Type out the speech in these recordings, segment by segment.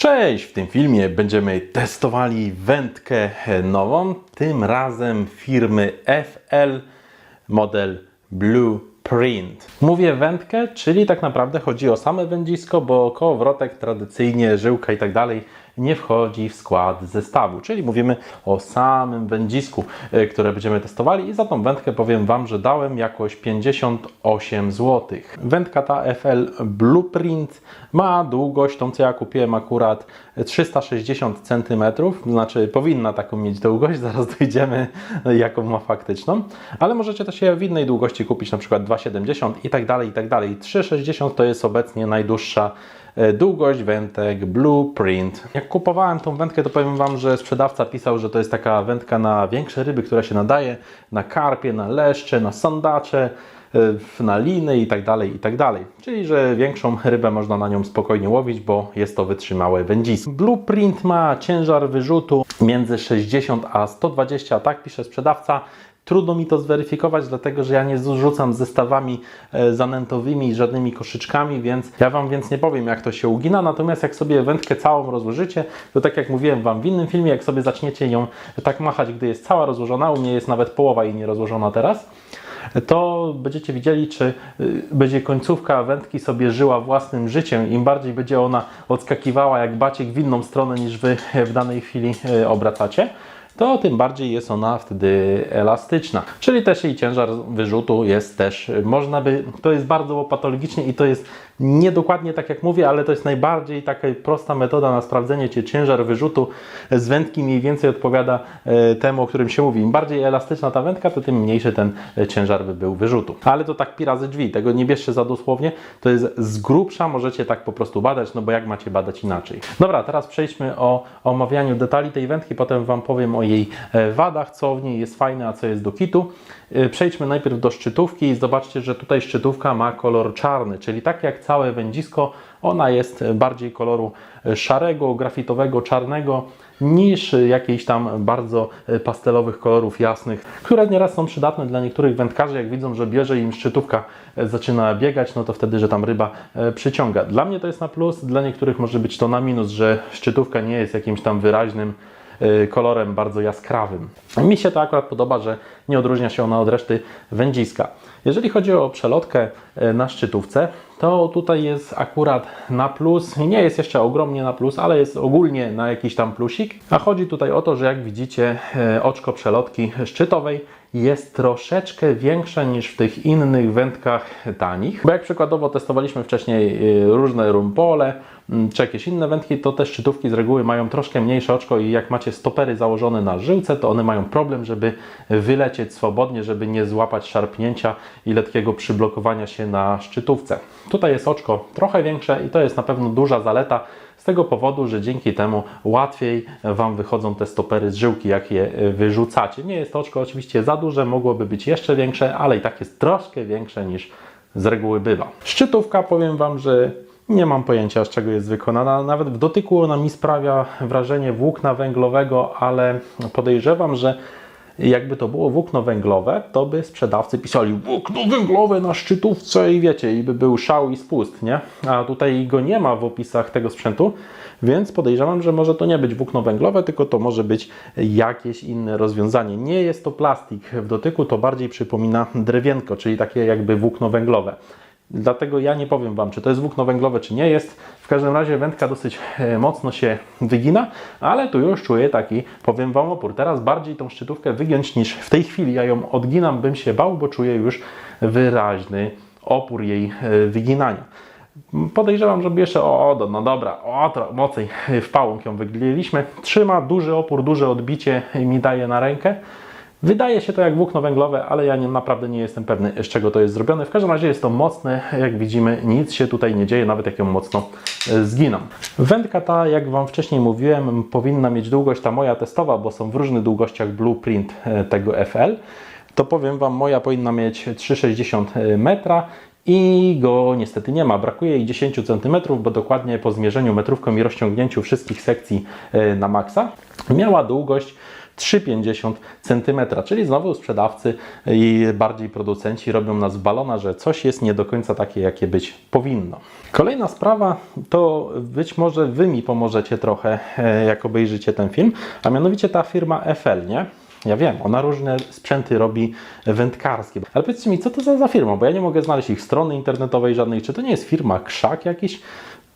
Cześć! W tym filmie będziemy testowali wędkę nową, tym razem firmy FL model Blueprint. Mówię wędkę, czyli tak naprawdę chodzi o same wędzisko, bo kołowrotek tradycyjnie, żyłka i tak dalej nie wchodzi w skład zestawu, czyli mówimy o samym wędzisku, e, które będziemy testowali i za tą wędkę powiem Wam, że dałem jakoś 58 zł. Wędka ta FL Blueprint ma długość, tą co ja kupiłem akurat 360 cm, znaczy powinna taką mieć długość, zaraz dojdziemy jaką ma faktyczną, ale możecie też je w innej długości kupić, na przykład 2,70 i tak dalej, i tak dalej. 3,60 to jest obecnie najdłuższa e, długość wędek Blueprint. Jak kupowałem tą wędkę, to powiem Wam, że sprzedawca pisał, że to jest taka wędka na większe ryby, która się nadaje na karpie, na leszcze, na sandacze, e, na liny i tak dalej, i tak dalej. Czyli, że większą rybę można na nią spokojnie łowić, bo jest to wytrzymałe wędzisko. Blueprint ma ciężar wyrzutu między 60 a 120, tak pisze sprzedawca. Trudno mi to zweryfikować, dlatego że ja nie zrzucam zestawami e, zanętowymi i żadnymi koszyczkami, więc ja Wam więc nie powiem, jak to się ugina. Natomiast jak sobie wędkę całą rozłożycie, to tak jak mówiłem Wam w innym filmie, jak sobie zaczniecie ją tak machać, gdy jest cała rozłożona, u mnie jest nawet połowa jej nie rozłożona teraz, to będziecie widzieli, czy y, będzie końcówka wędki sobie żyła własnym życiem. Im bardziej będzie ona odskakiwała jak baciek w inną stronę niż Wy w danej chwili y, obracacie, to tym bardziej jest ona wtedy elastyczna. Czyli też jej ciężar wyrzutu jest też, można by, to jest bardzo łopatologicznie i to jest niedokładnie tak jak mówię, ale to jest najbardziej taka prosta metoda na sprawdzenie, czy ciężar wyrzutu z wędki mniej więcej odpowiada e, temu, o którym się mówi. Im bardziej elastyczna ta wędka, to tym mniejszy ten e, ciężar by był wyrzutu. Ale to tak pi razy drzwi, tego nie bierzcie za dosłownie, to jest z grubsza, możecie tak po prostu badać, no bo jak macie badać inaczej. Dobra, teraz przejdźmy o omawianiu detali tej wędki, potem Wam powiem o e, wadach, co w niej jest fajne, a co jest do kitu. E, Przejdźmy najpierw do szczytówki i zobaczcie, że tutaj szczytówka ma kolor czarny, czyli tak jak całe wędzisko, ona jest bardziej koloru szarego, grafitowego, czarnego niż jakichś tam bardzo pastelowych kolorów jasnych, które nieraz są przydatne dla niektórych wędkarzy, jak widzą, że bierze im szczytówka, e, zaczyna biegać, no to wtedy, że tam ryba e, przyciąga. Dla mnie to jest na plus, dla niektórych może być to na minus, że szczytówka nie jest jakimś tam wyraźnym kolorem bardzo jaskrawym. Mi się to akurat podoba, że nie odróżnia się ona od reszty wędziska. Jeżeli chodzi o przelotkę y, na szczytówce, to tutaj jest akurat na plus. Nie jest jeszcze ogromnie na plus, ale jest ogólnie na jakiś tam plusik. A chodzi tutaj o to, że jak widzicie, y, oczko przelotki szczytowej jest troszeczkę większe niż w tych innych wędkach tanich. Bo jak przykładowo testowaliśmy wcześniej y, różne rumpole, mm, czy jakieś inne wędki, to te szczytówki z reguły mają troszkę mniejsze oczko i jak macie stopery założone na żyłce, to one mają problem, żeby wylecieć swobodnie, żeby nie złapać szarpnięcia i letkiego przyblokowania się na szczytówce. Tutaj jest oczko trochę większe i to jest na pewno duża zaleta, z tego powodu, że dzięki temu łatwiej Wam wychodzą te stopery z żyłki, jak je e, wyrzucacie. Nie jest to oczko oczywiście za duże, mogłoby być jeszcze większe, ale i tak jest troszkę większe niż z reguły bywa. Szczytówka, powiem Wam, że nie mam pojęcia, z czego jest wykonana. Nawet w dotyku ona mi sprawia wrażenie włókna węglowego, ale podejrzewam, że jakby to było włókno węglowe, to by sprzedawcy pisali włókno węglowe na szczytówce i wiecie, i by był szał i spust, nie? A tutaj go nie ma w opisach tego sprzętu, więc podejrzewam, że może to nie być włókno węglowe, tylko to może być jakieś inne rozwiązanie. Nie jest to plastik w dotyku, to bardziej przypomina drewienko, czyli takie jakby włókno węglowe. Dlatego ja nie powiem Wam, czy to jest włókno węglowe, czy nie jest. W każdym razie wędka dosyć e, mocno się wygina, ale tu już czuję taki, powiem Wam, opór. Teraz bardziej tą szczytówkę wygiąć niż w tej chwili. Ja ją odginam, bym się bał, bo czuję już wyraźny opór jej e, wyginania. Podejrzewam, żeby jeszcze, o, o no dobra, o, to mocniej w pałąk ją wyglieliśmy. Trzyma duży opór, duże odbicie mi daje na rękę. Wydaje się to jak włókno węglowe, ale ja nie, naprawdę nie jestem pewny, z czego to jest zrobione. W każdym razie jest to mocne, jak widzimy, nic się tutaj nie dzieje, nawet jak ją mocno e, zginam. Wędka ta, jak Wam wcześniej mówiłem, powinna mieć długość ta moja testowa, bo są w różnych długościach blueprint e, tego FL to powiem Wam, moja powinna mieć 3,60 metra i go niestety nie ma. Brakuje jej 10 cm, bo dokładnie po zmierzeniu metrówką i rozciągnięciu wszystkich sekcji e, na maksa miała długość 3,50 cm, czyli znowu sprzedawcy i bardziej producenci robią nas balona, że coś jest nie do końca takie, jakie być powinno. Kolejna sprawa to być może Wy mi pomożecie trochę, e, jak obejrzycie ten film, a mianowicie ta firma FL, nie? Ja wiem, ona różne sprzęty robi wędkarskie. Ale powiedzcie mi, co to za, za firma? Bo ja nie mogę znaleźć ich strony internetowej żadnej. Czy to nie jest firma Krzak jakiś?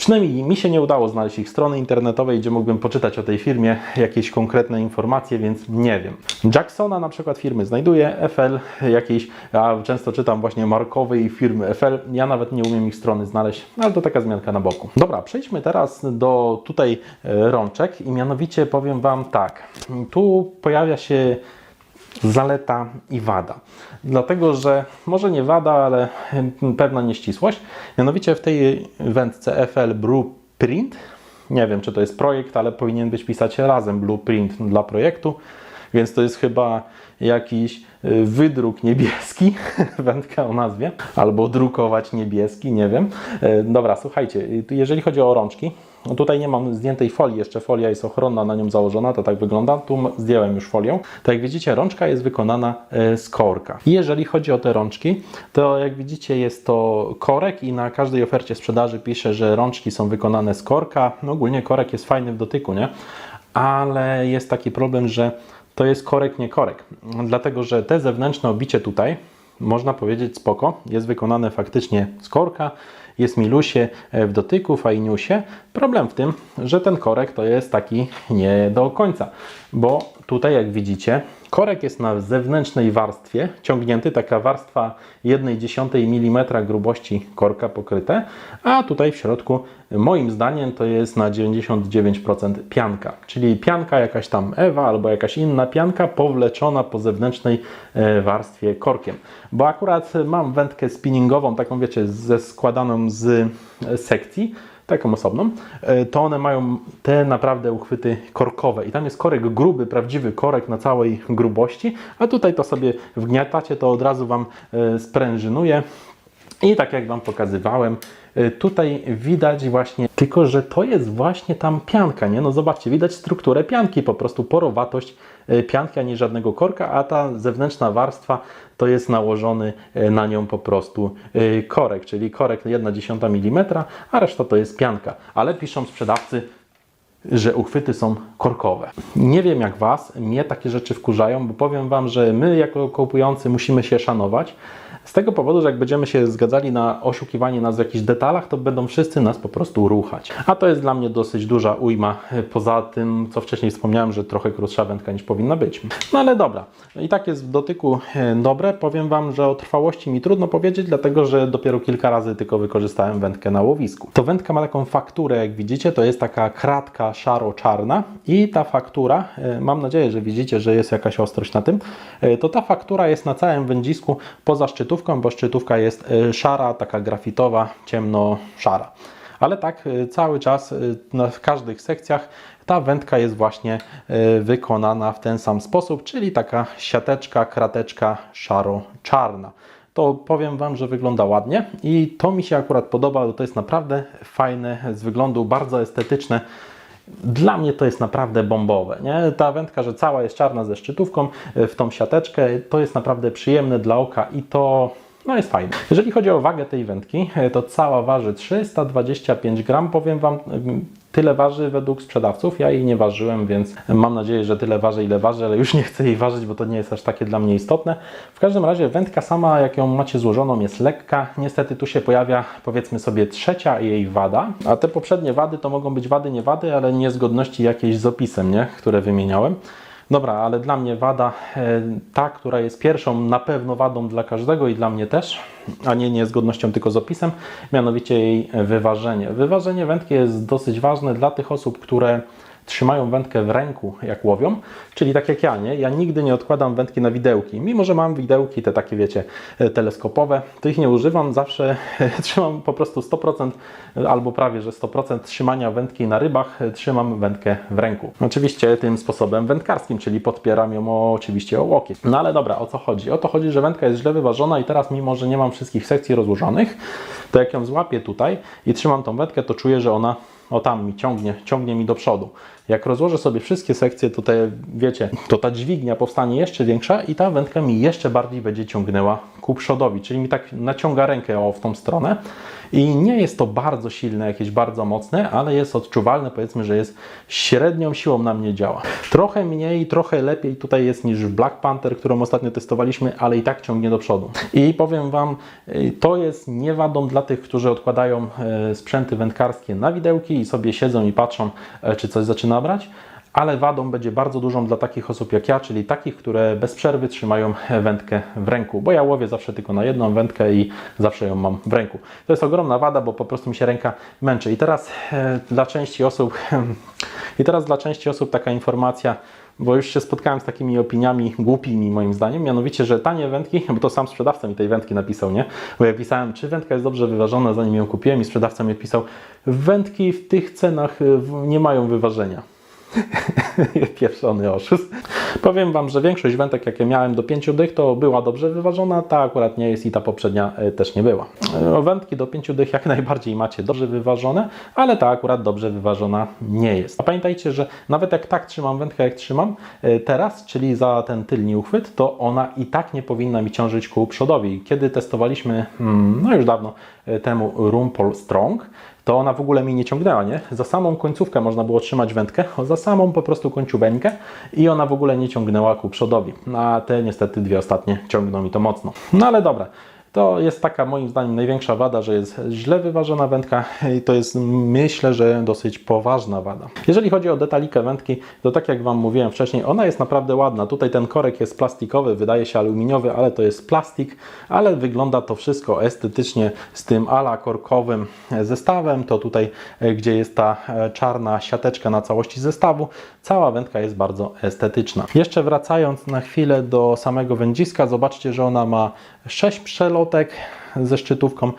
Przynajmniej mi się nie udało znaleźć ich strony internetowej, gdzie mógłbym poczytać o tej firmie jakieś konkretne informacje, więc nie wiem. Jacksona na przykład firmy znajduję, FL jakieś, ja często czytam właśnie markowej firmy FL, ja nawet nie umiem ich strony znaleźć, ale to taka zmianka na boku. Dobra, przejdźmy teraz do tutaj e, rączek i mianowicie powiem Wam tak, tu pojawia się zaleta i wada. Dlatego, że może nie wada, ale pewna nieścisłość. Mianowicie w tej wędce FL Blueprint, nie wiem czy to jest projekt, ale powinien być pisać razem Blueprint dla projektu, więc to jest chyba jakiś y, wydruk niebieski, wędka o nazwie, albo drukować niebieski, nie wiem. Y, Dobra, słuchajcie, y, jeżeli chodzi o rączki, no tutaj nie mam zdjętej folii, jeszcze folia jest ochronna na nią założona, to tak wygląda. Tu zdjąłem już folią. Tak jak widzicie, rączka jest wykonana e, z korka. I jeżeli chodzi o te rączki, to jak widzicie jest to korek i na każdej ofercie sprzedaży pisze, że rączki są wykonane z korka. No ogólnie korek jest fajny w dotyku, nie? Ale jest taki problem, że to jest korek, nie korek. Dlatego, że te zewnętrzne obicie tutaj, można powiedzieć spoko, jest wykonane faktycznie z korka, jest milusie e, w dotyku, fajniusie. Problem w tym, że ten korek to jest taki nie do końca, bo tutaj jak widzicie, korek jest na zewnętrznej warstwie ciągnięty, taka warstwa 1,1 mm grubości korka pokryte, a tutaj w środku moim zdaniem to jest na 99% pianka, czyli pianka jakaś tam Ewa albo jakaś inna pianka powleczona po zewnętrznej e, warstwie korkiem. Bo akurat mam wędkę spinningową, taką wiecie, ze składaną z e, sekcji, taką osobną, e, to one mają te naprawdę uchwyty korkowe. I tam jest korek gruby, prawdziwy korek na całej grubości, a tutaj to sobie wgniatacie, to od razu Wam e, sprężynuje. I tak jak Wam pokazywałem, tutaj widać właśnie, tylko że to jest właśnie tam pianka, nie? No zobaczcie, widać strukturę pianki, po prostu porowatość y, pianki, a nie żadnego korka, a ta zewnętrzna warstwa to jest nałożony y, na nią po prostu y, korek, czyli korek 1,1 mm, a reszta to jest pianka. Ale piszą sprzedawcy, że uchwyty są korkowe. Nie wiem jak Was, mnie takie rzeczy wkurzają, bo powiem Wam, że my jako kupujący musimy się szanować. Z tego powodu, że jak będziemy się zgadzali na oszukiwanie nas w jakichś detalach, to będą wszyscy nas po prostu ruchać. A to jest dla mnie dosyć duża ujma, poza tym, co wcześniej wspomniałem, że trochę krótsza wędka niż powinna być. No ale dobra, i tak jest w dotyku e, dobre. Powiem Wam, że o trwałości mi trudno powiedzieć, dlatego że dopiero kilka razy tylko wykorzystałem wędkę na łowisku. To wędka ma taką fakturę, jak widzicie, to jest taka kratka szaro-czarna i ta faktura, e, mam nadzieję, że widzicie, że jest jakaś ostrość na tym, e, to ta faktura jest na całym wędzisku poza szczytówką, bo szczytówka jest e, szara, taka grafitowa, ciemno-szara. Ale tak e, cały czas e, w każdych sekcjach ta wędka jest właśnie wykonana w ten sam sposób, czyli taka siateczka, krateczka szaro-czarna. To powiem Wam, że wygląda ładnie i to mi się akurat podoba, bo to jest naprawdę fajne z wyglądu, bardzo estetyczne. Dla mnie to jest naprawdę bombowe. Nie? Ta wędka, że cała jest czarna ze szczytówką e, w tą siateczkę, to jest naprawdę przyjemne dla oka i to no jest fajne. Jeżeli chodzi o wagę tej wędki, e, to cała waży 325 gram. Powiem Wam, tyle waży według sprzedawców. Ja jej nie ważyłem, więc mam nadzieję, że tyle waży, ile waży, ale już nie chcę jej ważyć, bo to nie jest aż takie dla mnie istotne. W każdym razie wędka sama, jak ją macie złożoną, jest lekka. Niestety tu się pojawia, powiedzmy sobie, trzecia jej wada, a te poprzednie wady to mogą być wady, nie wady, ale niezgodności jakieś z opisem, nie? które wymieniałem. Dobra, ale dla mnie wada, e, ta, która jest pierwszą na pewno wadą dla każdego i dla mnie też, a nie niezgodnością tylko z opisem, mianowicie jej wyważenie. Wyważenie wędki jest dosyć ważne dla tych osób, które trzymają wędkę w ręku, jak łowią, czyli tak jak ja, nie? Ja nigdy nie odkładam wędki na widełki, mimo że mam widełki, te takie, wiecie, e, teleskopowe, to ich nie używam, zawsze trzymam po prostu 100% albo prawie, że 100% trzymania wędki na rybach, e, trzymam wędkę w ręku. Oczywiście tym sposobem wędkarskim, czyli podpieram ją oczywiście o łokieć. No ale dobra, o co chodzi? O to chodzi, że wędka jest źle wyważona i teraz mimo, że nie mam wszystkich sekcji rozłożonych, to jak ją złapię tutaj i trzymam tą wędkę, to czuję, że ona o tam mi ciągnie, ciągnie mi do przodu. Jak rozłożę sobie wszystkie sekcje, tutaj wiecie, to ta dźwignia powstanie jeszcze większa i ta wędka mi jeszcze bardziej będzie ciągnęła ku przodowi, czyli mi tak naciąga rękę o, w tą stronę i nie jest to bardzo silne, jakieś bardzo mocne, ale jest odczuwalne, powiedzmy, że jest średnią siłą na mnie działa. Trochę mniej, trochę lepiej tutaj jest niż w Black Panther, którą ostatnio testowaliśmy, ale i tak ciągnie do przodu. I powiem Wam, y, to jest niewadą dla tych, którzy odkładają e, sprzęty wędkarskie na widełki i sobie siedzą i patrzą, e, czy coś zaczyna brać ale wadą będzie bardzo dużą dla takich osób jak ja, czyli takich, które bez przerwy trzymają wędkę w ręku, bo ja łowię zawsze tylko na jedną wędkę i zawsze ją mam w ręku. To jest ogromna wada, bo po prostu mi się ręka męczy. I teraz e, dla części osób i teraz dla części osób taka informacja, bo już się spotkałem z takimi opiniami głupimi moim zdaniem, mianowicie, że tanie wędki, bo to sam sprzedawca mi tej wędki napisał, nie? Bo ja pisałem, czy wędka jest dobrze wyważona, zanim ją kupiłem i sprzedawca mi pisał, wędki w tych cenach e, nie mają wyważenia. Pieprzony oszust. Powiem Wam, że większość wędek, jakie miałem do 5 dych, to była dobrze wyważona, ta akurat nie jest i ta poprzednia e, też nie była. E, Wędki do 5 dych jak najbardziej macie dobrze wyważone, ale ta akurat dobrze wyważona nie jest. A pamiętajcie, że nawet jak tak trzymam wędkę, jak trzymam e, teraz, czyli za ten tylni uchwyt, to ona i tak nie powinna mi ciążyć ku przodowi. Kiedy testowaliśmy, hmm, no już dawno temu Rumpol Strong, to ona w ogóle mi nie ciągnęła, nie? Za samą końcówkę można było trzymać wędkę, za samą po prostu końcówkę i ona w ogóle nie ciągnęła ku przodowi. A te niestety dwie ostatnie ciągną mi to mocno. No ale dobra. To jest taka moim zdaniem największa wada, że jest źle wyważona wędka i to jest myślę, że dosyć poważna wada. Jeżeli chodzi o detalikę wędki, to tak jak Wam mówiłem wcześniej, ona jest naprawdę ładna. Tutaj ten korek jest plastikowy, wydaje się aluminiowy, ale to jest plastik, ale wygląda to wszystko estetycznie z tym ala korkowym zestawem. To tutaj, e, gdzie jest ta e, czarna siateczka na całości zestawu, cała wędka jest bardzo estetyczna. Jeszcze wracając na chwilę do samego wędziska, zobaczcie, że ona ma 6 przelotek ze szczytówką,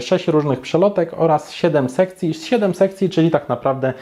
6 różnych przelotek oraz 7 sekcji. 7 sekcji, czyli tak naprawdę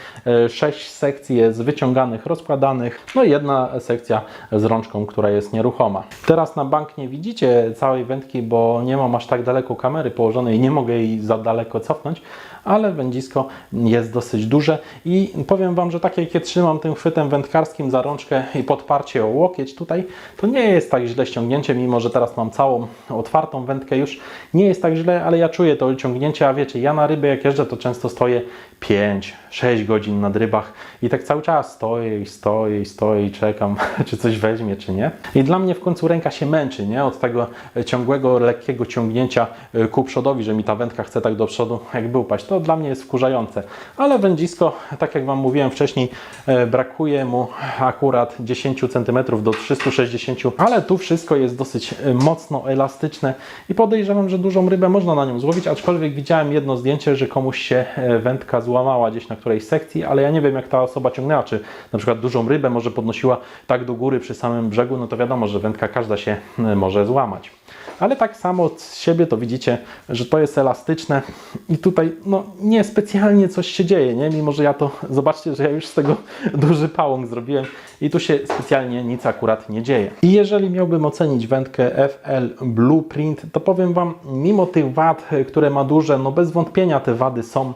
6 sekcji jest wyciąganych, rozkładanych, no i jedna sekcja z rączką, która jest nieruchoma. Teraz na bank nie widzicie całej wędki, bo nie mam aż tak daleko kamery położonej i nie mogę jej za daleko cofnąć, ale wędzisko jest dosyć duże i powiem Wam, że tak jak je trzymam tym chwytem wędkarskim za rączkę i podparcie o łokieć tutaj, to nie jest tak źle ściągnięcie, mimo że teraz mam całą otwartą wędkę już. Nie jest tak źle, ale ja czuję to ciągnięcie, a wiecie, ja na ryby jak jeżdżę, to często stoję 5-6 godzin nad rybach i tak cały czas stoję i stoję i stoję i czekam, czy coś weźmie, czy nie. I dla mnie w końcu ręka się męczy, nie? Od tego ciągłego, lekkiego ciągnięcia y, ku przodowi, że mi ta wędka chce tak do przodu jakby upaść. To dla mnie jest wkurzające. Ale wędzisko, tak jak Wam mówiłem wcześniej, e, brakuje mu akurat 10 cm do 360, ale tu wszystko jest dosyć e, mocno elastyczne i podejrzewam, że dużą rybę można na nią złowić, aczkolwiek widziałem jedno zdjęcie, że komuś się e, wędka złamała gdzieś na którejś sekcji, ale ja nie wiem jak ta osoba ciągnęła, czy na przykład dużą rybę może podnosiła tak do góry przy samym brzegu, no to wiadomo, że wędka każda się e, może złamać. Ale tak samo z siebie to widzicie, że to jest elastyczne i tutaj no, nie specjalnie coś się dzieje, nie? Mimo, że ja to, zobaczcie, że ja już z tego duży pałąk zrobiłem i tu się specjalnie nic akurat nie dzieje. I jeżeli miałbym ocenić wędkę FL Blueprint, to powiem Wam, mimo tych wad, e, które ma duże, no bez wątpienia te wady są,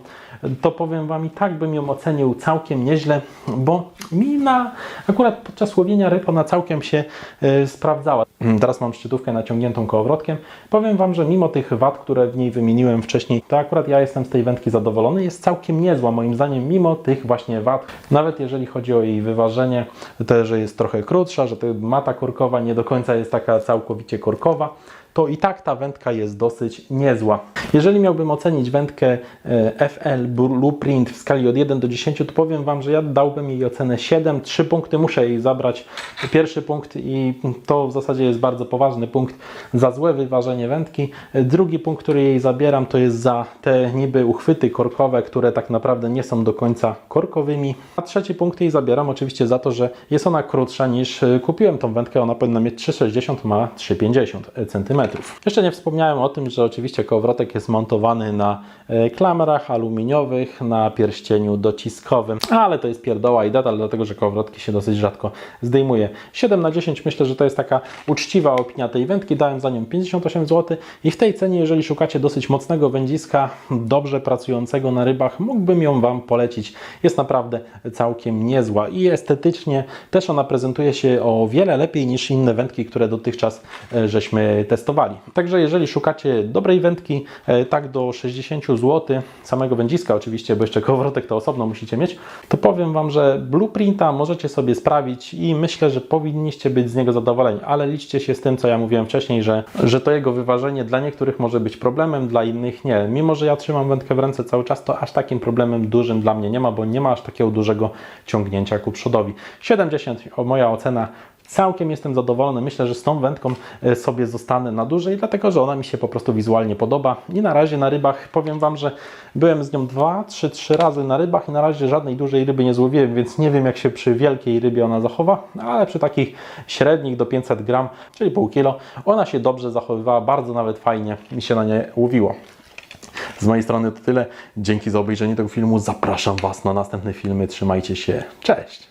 to powiem Wam i tak bym ją ocenił całkiem nieźle, bo mi na, akurat podczas łowienia ryb ona całkiem się e, sprawdzała. Teraz mam szczytówkę naciągniętą kołowrotkiem. Powiem Wam, że mimo tych wad, które w niej wymieniłem wcześniej, to akurat ja jestem z tej wędki zadowolony. Jest całkiem niezła moim zdaniem, mimo tych właśnie wad. Nawet jeżeli chodzi o jej wyważenie, to że jest trochę krótsza, że ta mata korkowa nie do końca jest taka całkowicie korkowa, to i tak ta wędka jest dosyć niezła. Jeżeli miałbym ocenić wędkę e, FL Blueprint w skali od 1 do 10, to powiem Wam, że ja dałbym jej ocenę 7. 3 punkty muszę jej zabrać. Pierwszy punkt i to w zasadzie jest bardzo poważny punkt za złe wyważenie wędki. Drugi punkt, który jej zabieram, to jest za te niby uchwyty korkowe, które tak naprawdę nie są do końca korkowymi. A trzeci punkt jej zabieram oczywiście za to, że jest ona krótsza niż e, kupiłem tą wędkę. Ona powinna mieć 3,60, ma 3,50 cm. Jeszcze nie wspomniałem o tym, że oczywiście kołowrotek jest montowany na e, klamrach aluminiowych, na pierścieniu dociskowym, ale to jest pierdoła i detal, dlatego że kołowrotki się dosyć rzadko zdejmuje. 7 na 10 myślę, że to jest taka uczciwa opinia tej wędki. Dałem za nią 58 zł i w tej cenie, jeżeli szukacie dosyć mocnego wędziska, dobrze pracującego na rybach, mógłbym ją Wam polecić. Jest naprawdę całkiem niezła i estetycznie też ona prezentuje się o wiele lepiej niż inne wędki, które dotychczas e, żeśmy testowali. Także jeżeli szukacie dobrej wędki, e, tak do 60 zł, samego wędziska oczywiście, bo jeszcze kołowrotek to osobno musicie mieć, to powiem Wam, że Blueprinta możecie sobie sprawić i myślę, że powinniście być z niego zadowoleni, ale liczcie się z tym, co ja mówiłem wcześniej, że, że to jego wyważenie dla niektórych może być problemem, dla innych nie. Mimo, że ja trzymam wędkę w ręce cały czas, to aż takim problemem dużym dla mnie nie ma, bo nie ma aż takiego dużego ciągnięcia ku przodowi. 70, o, moja ocena Całkiem jestem zadowolony. Myślę, że z tą wędką e, sobie zostanę na dłużej, dlatego że ona mi się po prostu wizualnie podoba. I na razie na rybach powiem Wam, że byłem z nią dwa, trzy, trzy razy na rybach i na razie żadnej dużej ryby nie złowiłem, więc nie wiem jak się przy wielkiej rybie ona zachowa, ale przy takich średnich do 500 gram, czyli pół kilo, ona się dobrze zachowywała, bardzo nawet fajnie mi się na nie łowiło. Z mojej strony to tyle. Dzięki za obejrzenie tego filmu. Zapraszam Was na następne filmy. Trzymajcie się. Cześć!